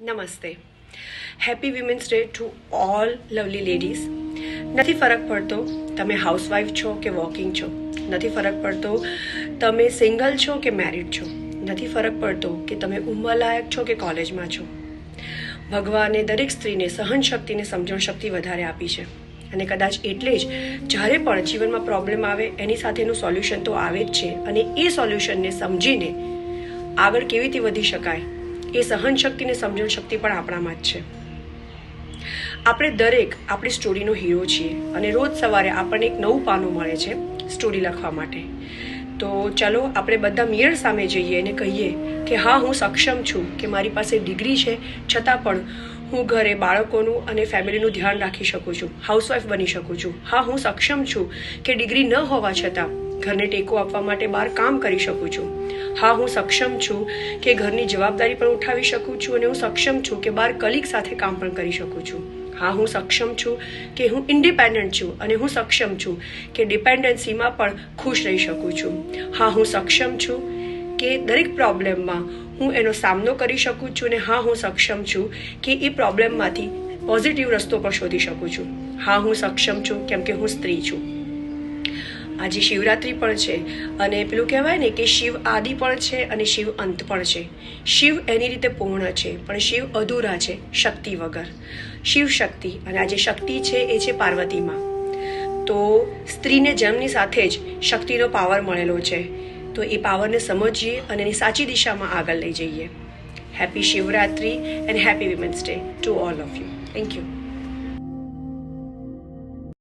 નમસ્તે. Happy women's day to all lovely ladies નથી ફરક પડતો તમે હાઉસવાઈફ છો કે વોકિંગ છો. નથી ફરક પડતો તમે સિંગલ છો કે મેરિડ છો. નથી ફરક પડતો કે તમે ઉંમરલાયક છો કે કોલેજમાં છો. ભગવાને દરેક સ્ત્રીને સહન શક્તિને સમજણ શક્તિ વધારે આપી છે. અને કદાચ એટલે જ જ્યારે પણ જીવનમાં પ્રોબ્લેમ આવે એની સાથેનું સોલ્યુશન તો આવે જ છે. અને એ સોલ્યુશનને સમજીને આગળ કેવી રીતે વધી શકાય? એ સહન શક્તિ ને સમજણ શક્તિ પણ આપણામાં જ છે. આપણે દરેક આપણી સ્ટોરીનો હીરો છીએ અને રોજ સવારે આપણને એક નવું પાનું મળે છે સ્ટોરી લખવા માટે. તો ચલો આપણે બધા મિરર સામે જઈએ અને કહીએ કે હા, હું સક્ષમ છું કે મારી પાસે ડિગ્રી છે, છતાં પણ હું ઘરે બાળકોનું અને ફેમિલીનું ધ્યાન રાખી શકું છું હાઉસવાઈફ બની શકું છું. હા, હું સક્ષમ છું કે ડિગ્રી ન હોવા છતાં ઘરને ટેકો આપવા માટે બહાર કામ કરી શકું છું. હા, હું સક્ષમ છું કે ઘરની જવાબદારી પણ ઉઠાવી શકું છું અને હું સક્ષમ છું કે બહાર કલીગ સાથે કામ પણ કરી શકું છું. હા, હું સક્ષમ છું કે હું ઇન્ડિપેન્ડન્ટ છું અને હું સક્ષમ છું કે ડિપેન્ડન્સીમાં પણ ખુશ રહી શકું છું. હા, હું સક્ષમ છું કે દરેક પ્રોબ્લેમમાં હું એનો સામનો કરી શકું છું અને હા, હું સક્ષમ છું કે એ પ્રોબ્લેમમાંથી પોઝિટિવ રસ્તો પણ શોધી શકું છું. હા, હું સક્ષમ છું કેમ કે હું સ્ત્રી છું. આજે શિવરાત્રિ પણ છે અને પેલું કહેવાય ને કે શિવ આદિ પણ છે અને શિવ અંત પણ છે. શિવ એની રીતે પૂર્ણ છે, પણ શિવ અધૂરા છે, શક્તિ વગર. શિવ શક્તિ અને આજે શક્તિ છે એ છે પાર્વતીમાં. તો સ્ત્રીને જન્મની સાથે જ શક્તિનો પાવર મળેલો છે, તો એ પાવરને સમજીએ અને એની સાચી દિશામાં આગળ લઈ જઈએ. Happy Shivratri and happy women's day to all of you thank you